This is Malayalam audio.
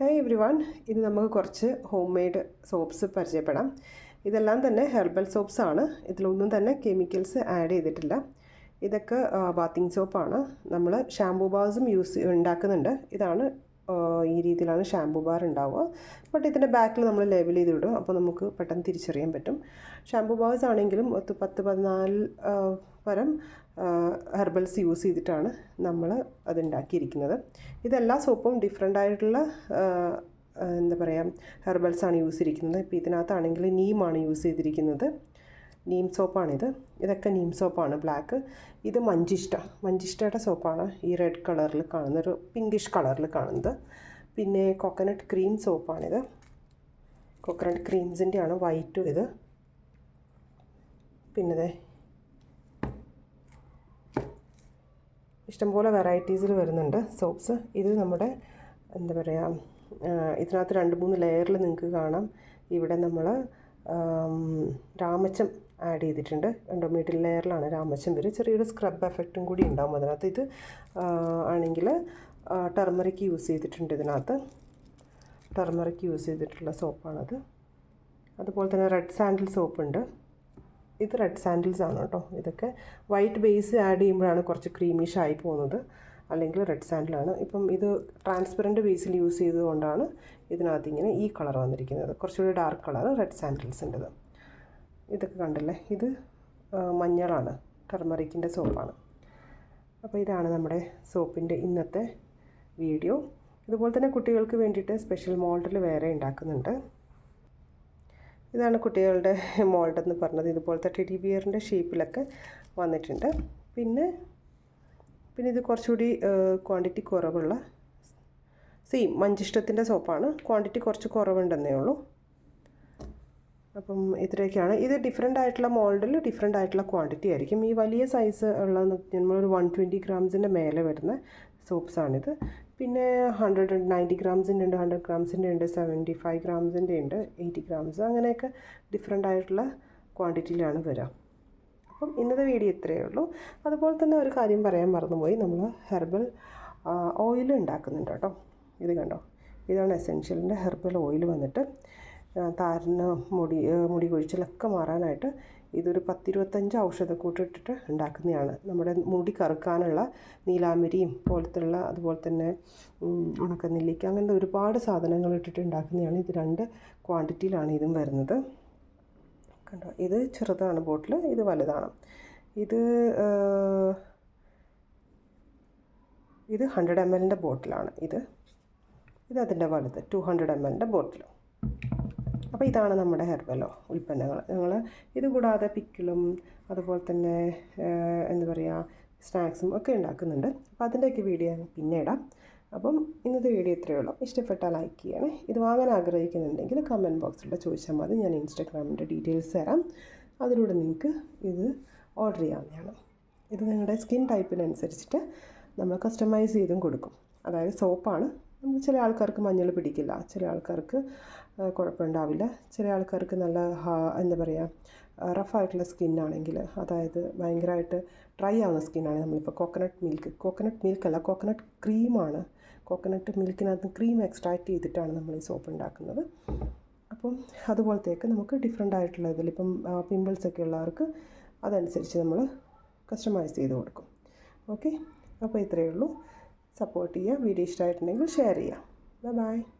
ഹായ് എവ്രി വൺ ഇനി നമുക്ക് കുറച്ച് ഹോം മെയ്ഡ് സോപ്സ് പരിചയപ്പെടാം. ഇതെല്ലാം തന്നെ ഹെർബൽ സോപ്സ് ആണ്. ഇതിലൊന്നും തന്നെ കെമിക്കൽസ് ആഡ് ചെയ്തിട്ടില്ല. ഇതൊക്കെ ബാത്തിങ് സോപ്പാണ് നമ്മൾ ഷാംപൂ ബാസും യൂസ് ഉണ്ടാക്കുന്നുണ്ട്. ഇതാണ് ഈ രീതിയിലാണ് ഷാംപൂ ബാർ ഉണ്ടാവുക. ബട്ട് ഇതിന്റെ ബാക്കിൽ നമ്മൾ ലേബൽ ചെയ്ത് വിടും അപ്പോൾ നമുക്ക് പെട്ടെന്ന് തിരിച്ചറിയാൻ പറ്റും. ഷാംപൂ ബാർസ് ആണെങ്കിലും ഒത്ത് പത്ത് പതിനാല് പരം ഹെർബൽസ് യൂസ് ചെയ്തിട്ടാണ് നമ്മൾ അത് ഉണ്ടാക്കിയിരിക്കുന്നത് ഇതെല്ലാ സോപ്പും ഡിഫറെന്റ് ആയിട്ടുള്ള എന്താ പറയുക ഹെർബൽസാണ് യൂസ് ചെയ്തിരിക്കുന്നത്. ഇപ്പോൾ ഇതിനകത്താണെങ്കിൽ നീമാണ് യൂസ് ചെയ്തിരിക്കുന്നത്. നീം സോപ്പാണിത് ഇതൊക്കെ നീം സോപ്പാണ് ബ്ലാക്ക് ഇത് മഞ്ചിഷ്ട. മഞ്ചിഷ്ടയുടെ സോപ്പാണ് ഈ റെഡ് കളറിൽ കാണുന്ന ഒരു പിങ്കിഷ് കളറിൽ കാണുന്നത്. പിന്നെ കോക്കനട്ട് ക്രീം സോപ്പാണിത് കോക്കനട്ട് ക്രീംസിന്റെ ആണ് വൈറ്റും ഇത്. പിന്നെ ഇഷ്ടംപോലെ വെറൈറ്റീസിൽ വരുന്നുണ്ട് സോപ്സ് ഇത് നമ്മുടെ എന്താ പറയുക ഇതിനകത്ത് രണ്ട് മൂന്ന് ലെയറിൽ നിങ്ങൾക്ക് കാണാം. ഇവിടെ നമ്മൾ രാമച്ചം ആഡ് ചെയ്തിട്ടുണ്ട്. കണ്ടോ മിഡിൽ ലെയറിലാണ് രാമച്ചം വരും. ചെറിയൊരു സ്ക്രബ് എഫക്റ്റും കൂടി ഉണ്ടാകും അതിനകത്ത്. ഇത് ആണെങ്കിൽ ടെർമറിക്ക് യൂസ് ചെയ്തിട്ടുണ്ട് ഇതിനകത്ത്. ടെർമറിക്ക് യൂസ് ചെയ്തിട്ടുള്ള സോപ്പാണത് അതുപോലെ തന്നെ റെഡ് സാൻഡിൽ സോപ്പ് ഉണ്ട്. ഇത് റെഡ് സാൻഡിൽസ് ആണ് കേട്ടോ. ഇതൊക്കെ വൈറ്റ് ബേസ് ആഡ് ചെയ്യുമ്പോഴാണ് കുറച്ച് ക്രീമിഷ് ആയി പോകുന്നത്. അല്ലെങ്കിൽ റെഡ് സാൻഡിലാണ് ഇപ്പം ഇത് ട്രാൻസ്പെറന്റ് ബേസിൽ യൂസ് ചെയ്തുകൊണ്ടാണ് ഇതിനകത്ത് ഇങ്ങനെ ഈ കളർ വന്നിരിക്കുന്നത്. കുറച്ചുകൂടി ഡാർക്ക് കളർ റെഡ് സാൻഡിൽസിന്റെത് ഇതൊക്കെ കണ്ടല്ലേ? ഇത് മഞ്ഞളാണ്. ടെർമറിക്കിന്റെ സോപ്പാണ് അപ്പോൾ ഇതാണ് നമ്മുടെ സോപ്പിന്റെ ഇന്നത്തെ വീഡിയോ ഇതുപോലെ തന്നെ കുട്ടികൾക്ക് വേണ്ടിയിട്ട് സ്പെഷ്യൽ മോൾഡിൽ വേറെ ഉണ്ടാക്കുന്നുണ്ട് ഇതാണ് കുട്ടികളുടെ മോൾഡെന്ന് പറഞ്ഞത്. ഇതുപോലത്തെ ടെഡി ബിയറിന്റെ ഷേപ്പിലൊക്കെ വന്നിട്ടുണ്ട്. പിന്നെ പിന്നെ ഇത് കുറച്ചുകൂടി ക്വാണ്ടിറ്റി കുറവുള്ള സെയിം മഞ്ചിഷ്ടത്തിന്റെ സോപ്പാണ് ക്വാണ്ടിറ്റി കുറച്ച് കുറവുണ്ടെന്നേ ഉള്ളൂ. അപ്പം ഇത്രയൊക്കെയാണ്. ഇത് ഡിഫറെന്റ് ആയിട്ടുള്ള മോൾഡിൽ ഡിഫറെന്റ് ആയിട്ടുള്ള ക്വാണ്ടിറ്റി ആയിരിക്കും. ഈ വലിയ സൈസ് ഉള്ള നമ്മളൊരു വൺ ട്വന്റി ഗ്രാംസിന്റെ മേലെ വരുന്ന സോപ്സാണിത് പിന്നെ ഹൺഡ്രഡ് നയന്റി ഗ്രാംസിന്റെ ഉണ്ട് ഹൺഡ്രഡ് ഗ്രാംസിന്റെ ഉണ്ട് സെവന്റി ഫൈവ് ഗ്രാംസിന്റെ ഉണ്ട് എയ്റ്റി ഗ്രാംസ് അങ്ങനെയൊക്കെ ഡിഫറെന്റ് ആയിട്ടുള്ള ക്വാണ്ടിറ്റിയിലാണ് വരിക അപ്പം ഇന്നത്തെ വീഡിയോ ഇത്രയേ ഉള്ളൂ. അതുപോലെ തന്നെ ഒരു കാര്യം പറയാൻ മറന്നുപോയി. നമ്മൾ ഹെർബൽ ഓയിൽ ഉണ്ടാക്കുന്നുണ്ട് കേട്ടോ. ഇത് കണ്ടോ? ഇതാണ് എസെൻഷ്യലിന്റെ ഹെർബൽ ഓയിൽ വന്നിട്ട്. താരനും മുടി മുടി കൊഴിച്ചിലൊക്കെ മാറാനായിട്ട് ഇതൊരു പത്തിരുപത്തഞ്ച് ഔഷധക്കൂട്ടിട്ടിട്ട് ഉണ്ടാക്കുന്നതാണ്. നമ്മുടെ മുടി കറുക്കാനുള്ള നീലാമരിയും പോലത്തുള്ള അതുപോലെ തന്നെ ഉണക്ക ഉണക്കനെല്ലിക്ക അങ്ങനത്തെ ഒരുപാട് സാധനങ്ങൾ ഇട്ടിട്ട് ഉണ്ടാക്കുന്നതാണ്. ഇത് രണ്ട് ക്വാണ്ടിറ്റിയിലാണ് ഇതും വരുന്നത്. കണ്ടോ? ഇത് ചെറുതാണ് ബോട്ടിൽ ഇത് വലുതാണ്. ഇത് ഇത് ഹൺഡ്രഡ് എം എല്ലിന്റെ ബോട്ടിലാണ് ഇത്. ഇത് അതിന്റെ വലുത് ടു ഹൺഡ്രഡ് എം എല്ലിന്റെ ബോട്ടിൽ അപ്പോൾ ഇതാണ് നമ്മുടെ ഹെർബലോ ഉൽപ്പന്നങ്ങൾ. ഞങ്ങൾ ഇത് കൂടാതെ പിക്കിളും അതുപോലെ തന്നെ എന്താ പറയുക സ്നാക്സും ഒക്കെ ഉണ്ടാക്കുന്നുണ്ട്. അപ്പോൾ അതിന്റെയൊക്കെ വീഡിയോ ഞാൻ പിന്നെ ഇടാം. അപ്പം ഇന്നത്തെ വീഡിയോ ഇത്രയേ ഉള്ളൂ. ഇഷ്ടപ്പെട്ടാൽ ലൈക്ക് ചെയ്യണേ. ഇത് വാങ്ങാൻ ആഗ്രഹിക്കുന്നുണ്ടെങ്കിൽ കമന്റ് ബോക്സിലൂടെ ചോദിച്ചാൽ മതി. ഞാൻ ഇൻസ്റ്റാഗ്രാമിന്റെ ഡീറ്റെയിൽസ് തരാം. അതിലൂടെ നിങ്ങൾക്ക് ഇത് ഓർഡർ ചെയ്യാവുന്നതാണ്. ഇത് നിങ്ങളുടെ സ്കിൻ ടൈപ്പിനനുസരിച്ചിട്ട് നമ്മൾ കസ്റ്റമൈസ് ചെയ്തും കൊടുക്കും. അതായത് സോപ്പാണ് നമ്മൾ ചില ആൾക്കാർക്ക് മഞ്ഞൾ പിടിക്കില്ല. ചില ആൾക്കാർക്ക് കുഴപ്പമുണ്ടാവില്ല. ചില ആൾക്കാർക്ക് നല്ല എന്താ പറയുക റഫായിട്ടുള്ള സ്കിന്നാണെങ്കിൽ അതായത് ഭയങ്കരമായിട്ട് ഡ്രൈ ആവുന്ന സ്കിന്നാണെങ്കിൽ നമ്മളിപ്പോൾ കോക്കനട്ട് മിൽക്ക് കോക്കനട്ട് അല്ല കോക്കനട്ട് ക്രീമാണ് കോക്കനട്ട് മിൽക്കിനകത്ത് ക്രീം എക്സ്ട്രാക്ട് ചെയ്തിട്ടാണ് നമ്മൾ ഈ സോപ്പ് ഉണ്ടാക്കുന്നത്. അപ്പം അതുപോലത്തേക്ക് നമുക്ക് ഡിഫറെന്റ് ആയിട്ടുള്ള ഇതിൽ ഇപ്പം പിമ്പിൾസ് ഒക്കെ ഉള്ളവർക്ക് അതനുസരിച്ച് നമ്മൾ കസ്റ്റമൈസ് ചെയ്ത് കൊടുക്കും. ഓക്കെ അപ്പോൾ ഇത്രയേ ഉള്ളൂ. സപ്പോർട്ട് ചെയ്യുക വീഡിയോ ഇഷ്ടമായിട്ടുണ്ടെങ്കിൽ ഷെയർ ചെയ്യുക. Bye bye